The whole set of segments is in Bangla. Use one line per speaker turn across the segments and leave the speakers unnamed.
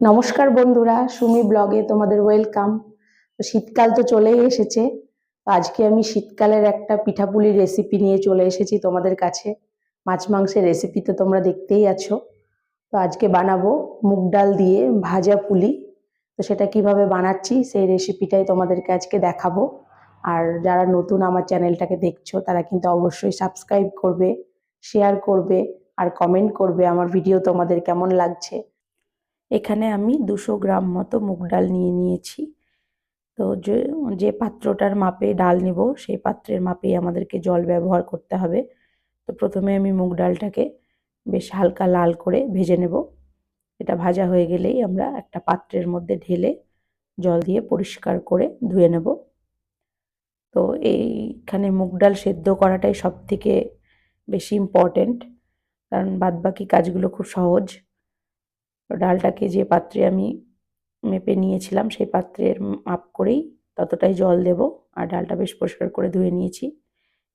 নমস্কার বন্ধুরা, সুমি ব্লগে তোমাদের ওয়েলকাম তো শীতকাল তো চলেই এসেছে, তো আজকে আমি শীতকালের একটা পিঠাপুলির রেসিপি নিয়ে চলে এসেছি তোমাদের কাছে। মাছ মাংসের রেসিপি তো তোমরা দেখতেই আছো। তো আজকে বানাবো মুগ ডাল দিয়ে ভাজা পুলি। তো সেটা কীভাবে বানাচ্ছি সেই রেসিপিটাই তোমাদেরকে আজকে দেখাবো। আর যারা নতুন আমার চ্যানেলটাকে দেখছ, তারা কিন্তু অবশ্যই সাবস্ক্রাইব করবে শেয়ার করবে, আর কমেন্ট করবে আমার ভিডিও তোমাদের কেমন লাগছে। এখানে আমি দুশো গ্রাম মতো মুগ ডাল নিয়ে নিয়েছি। তো যে যে পাত্রটার মাপে ডাল নিব, সেই পাত্রের মাপেই আমাদেরকে জল ব্যবহার করতে হবে। তো প্রথমে আমি মুগ ডালটাকে বেশ হালকা লাল করে ভেজে নেব। এটা ভাজা হয়ে গেলেই আমরা একটা পাত্রের মধ্যে ঢেলে জল দিয়ে পরিষ্কার করে ধুয়ে নেব। তো এইখানে মুগ ডাল সেদ্ধ করাটাই সব থেকে বেশি ইম্পর্টেন্ট কারণ বাদবাকি কাজগুলো খুব সহজ। ডালটাকে যে পাত্রে আমি মেপে নিয়েছিলাম, সেই পাত্রের মাপ করেই ততটাই জল দেব। আর ডালটা বেশ পরিষ্কার করে ধুয়ে নিয়েছি।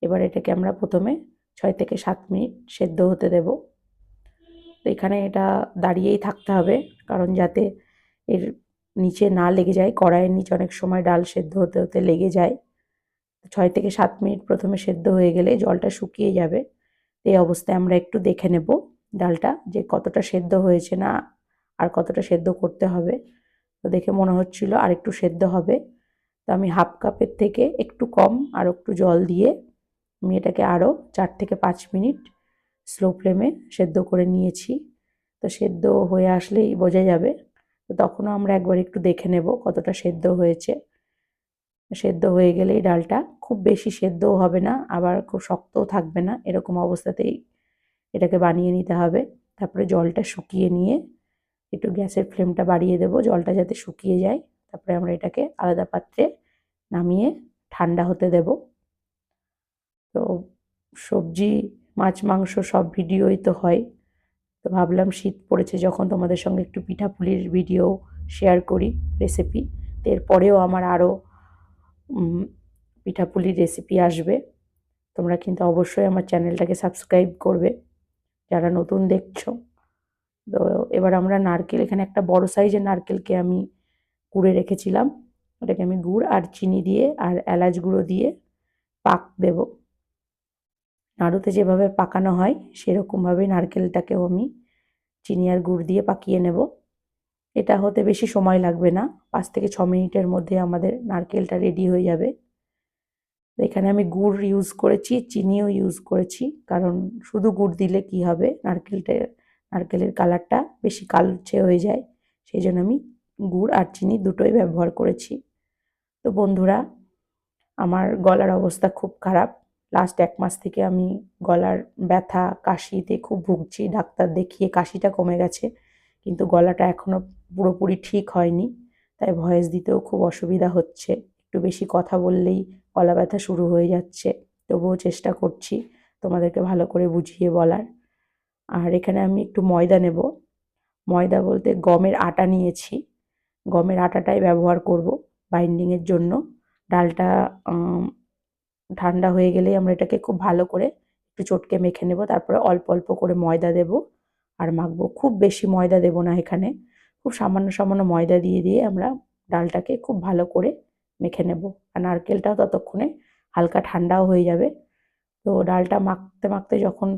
এবার এটাকে আমরা প্রথমে ছয় থেকে সাত মিনিট সেদ্ধ হতে দেব। তো এখানে এটা দাঁড়িয়েই থাকতে হবে, কারণ যাতে এর নিচে না লেগে যায়, কড়াইয়ের নিচে অনেক সময় ডাল সেদ্ধ হতে হতে লেগে যায়। ছয় থেকে সাত মিনিট প্রথমে সেদ্ধ হয়ে গেলে জলটা শুকিয়ে যাবে। এই অবস্থায় আমরা একটু দেখে নেব ডালটা যে কতটা সেদ্ধ হয়েছে না আর কতটা সেদ্ধ করতে হবে, তো দেখে মনে হচ্ছিল আর একটু সেদ্ধ হবে। তো আমি হাফ কাপের থেকে একটু কম আর একটু জল দিয়ে আমি এটাকে আরও চার থেকে পাঁচ মিনিট স্লো ফ্লেমে সেদ্ধ করে নিয়েছি। তো সেদ্ধ হয়ে আসলেই বোঝা যাবে। তো তখনও আমরা একবার একটু দেখে নেব কতটা সেদ্ধ হয়েছে। সেদ্ধ হয়ে গেলেই ডালটা খুব বেশি সেদ্ধও হবে না, আবার খুব শক্তও থাকবে না, এরকম অবস্থাতেই এটাকে বানিয়ে নিতে হবে। তারপরে জলটা শুকিয়ে নিয়ে একটু গ্যাসের ফ্লেমটা বাড়িয়ে দেবো, জলটা যাতে শুকিয়ে যায়। তারপরে আমরা এটাকে আলাদা পাত্রে নামিয়ে ঠান্ডা হতে দেব। তো সবজি, মাছ, মাংস সব ভিডিওই তো হয়। তো ভাবলাম শীত পড়েছে যখন তোমাদের সঙ্গে একটু পিঠাপুলির ভিডিও শেয়ার করি রেসিপি এরপরেও আমার আরও পিঠাপুলির রেসিপি আসবে। তোমরা কিন্তু অবশ্যই আমার চ্যানেলটাকে সাবস্ক্রাইব করবে। যারা নতুন দেখছ তো এবার আমরা নারকেল, এখানে একটা বড় সাইজের নারকেলকে আমি কুড়ে রেখেছিলাম। ওটাকে আমি গুড় আর চিনি দিয়ে আর এলাচ গুঁড়ো দিয়ে পাক দেব। নাড়ুতে যেভাবে পাকানো হয়, সেরকমভাবে নারকেলটাকেও আমি চিনি আর গুড় দিয়ে পাকিয়ে নেব। এটা হতে বেশি সময় লাগবে না, পাঁচ থেকে ছ মিনিটের মধ্যে আমাদের নারকেলটা রেডি হয়ে যাবে। এখানে আমি গুড় ইউজ করেছি, চিনিও ইউজ করেছি, কারণ শুধু গুড় দিলে কি হবে? নারকেলটা নারকেলের কালারটা বেশি কালচে হয়ে যায়, সেই জন্য আমি গুড় আর চিনি দুটোই ব্যবহার করেছি। তো বন্ধুরা, আমার গলার অবস্থা খুব খারাপ। লাস্ট এক মাস থেকে আমি গলার ব্যথা, কাশিতে খুব ভুগছি, ডাক্তার দেখিয়ে কাশিটা কমে গেছে, কিন্তু গলাটা এখনও পুরোপুরি ঠিক হয়নি, তাই ভয়েস দিতেও খুব অসুবিধা হচ্ছে। একটু বেশি কথা বললেই গলা ব্যথা শুরু হয়ে যাচ্ছে, তবুও চেষ্টা করছি তোমাদেরকে ভালো করে বুঝিয়ে বলার। আর এখানে আমি একটু ময়দা নেব। ময়দা বলতে গমের আটা নিয়েছি। গমের আটাটাই ব্যবহার করব বাইন্ডিংয়ের জন্য। ডালটা ঠান্ডা হয়ে গেলেই আমরা এটাকে খুব ভালো করে একটু চটকে মেখে নেব। তারপরে অল্প অল্প করে ময়দা দেব আর মাখবো। খুব বেশি ময়দা দেব না এখানে। খুব সামান্য সামান্য ময়দা দিয়ে দিয়ে আমরা ডালটাকে খুব ভালো করে মেখে নেব। আর নারকেলটাও ততক্ষণে হালকা ঠান্ডাও হয়ে যাবে। তো ডালটা মাখতে মাখতে যখন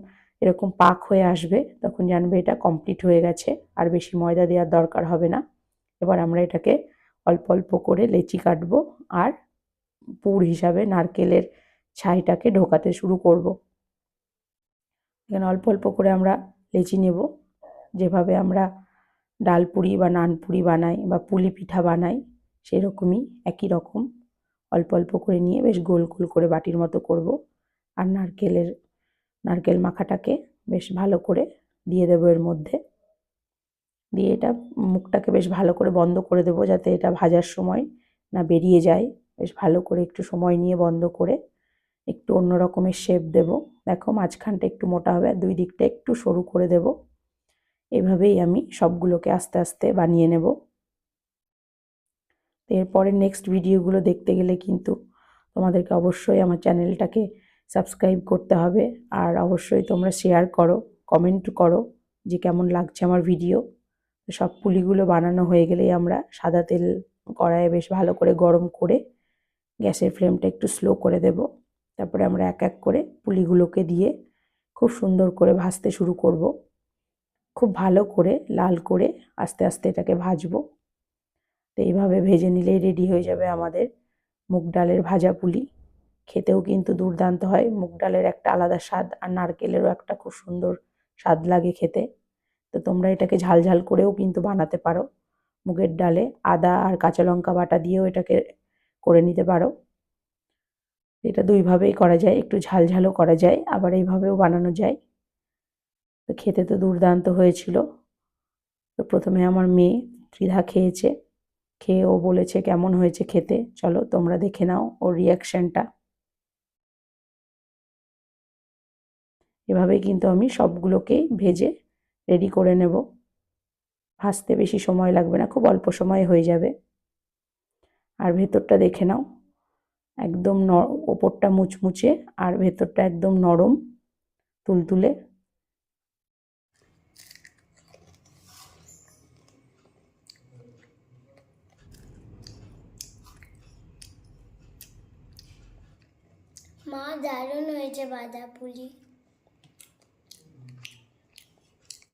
এরকম পাক হয়ে আসবে, তখন জানবে এটা কমপ্লিট হয়ে গেছে, আর বেশি ময়দা দেওয়ার দরকার হবে না। এবার আমরা এটাকে অল্প অল্প করে লেচি কাটবো, আর পুর হিসাবে নারকেলের ছাইটাকে ঢোকাতে শুরু করব। এখানে অল্প অল্প করে আমরা লেচি নেব। যেভাবে আমরা ডাল পুরি বা নান পুরি বানাই বা পুলি পিঠা বানাই, সেরকমই একই রকম। অল্প অল্প করে নিয়ে বেশ গোল গোল করে বাটির মতো করব। আর নারকেলের নারকেল মাখাটাকে বেশ ভালো করে দিয়ে দেবো এর মধ্যে। দিয়ে এটা মুখটাকে বেশ ভালো করে বন্ধ করে দেবো যাতে এটা ভাজার সময় না বেরিয়ে যায়। বেশ ভালো করে একটু সময় নিয়ে বন্ধ করে একটু অন্য রকমের শেপ দেব। দেখো মাঝখানটা একটু মোটা হবে আর দুই দিকটা একটু সরু করে দেব। এভাবেই আমি সবগুলোকে আস্তে আস্তে বানিয়ে নেব। এরপরে নেক্সট ভিডিওগুলো দেখতে গেলে কিন্তু তোমাদেরকে অবশ্যই আমার চ্যানেলটাকে সাবস্ক্রাইব করতে হবে। আর অবশ্যই তোমরা শেয়ার করো কমেন্ট করো যে কেমন লাগছে আমার ভিডিও সব পুলিগুলো বানানো হয়ে গেলেই আমরা সাদা তেল কড়াইয়ে বেশ ভালো করে গরম করে গ্যাসের ফ্লেমটা একটু স্লো করে দেব। তারপরে আমরা এক এক করে পুলিগুলোকে দিয়ে খুব সুন্দর করে ভাজতে শুরু করব। খুব ভালো করে লাল করে আস্তে আস্তে এটাকে ভাজবো। তো এইভাবে ভেজে নিলেই রেডি হয়ে যাবে আমাদের মুগ ডালের ভাজা পুলি। খেতেও কিন্তু দুর্দান্ত হয়। মুগ ডালের একটা আলাদা স্বাদ আর নারকেলেরও একটা খুব সুন্দর স্বাদ লাগে খেতে। তো তোমরা এটাকে ঝাল ঝাল করেও কিন্তু বানাতে পারো। মুগের ডালে আদা আর কাঁচা লঙ্কা বাটা দিয়েও এটাকে করে নিতে পারো। এটা দুইভাবেই করা যায়, একটু ঝাল ঝালও করা যায়, আবার এইভাবেও বানানো যায়। তো খেতে তো দুর্দান্ত হয়েছিল। তো প্রথমে আমার মেয়ে ত্রিধা খেয়েছে। খেয়ে ও বলেছে কেমন হয়েছে খেতে। চলো তোমরা দেখে নাও ওর রিয়াকশানটা এভাবেই কিন্তু আমি সবগুলোকেই ভেজে রেডি করে নেব। ভাজতে বেশি সময় লাগবে না, খুব অল্প সময় হয়ে যাবে। আর ভেতরটা দেখে নাও, একদম ন, ওপরটা মুচমুচে আর ভেতরটা একদম নরম তুলতুলে।
মা, দারুণ হয়েছে বাঁধা পুলি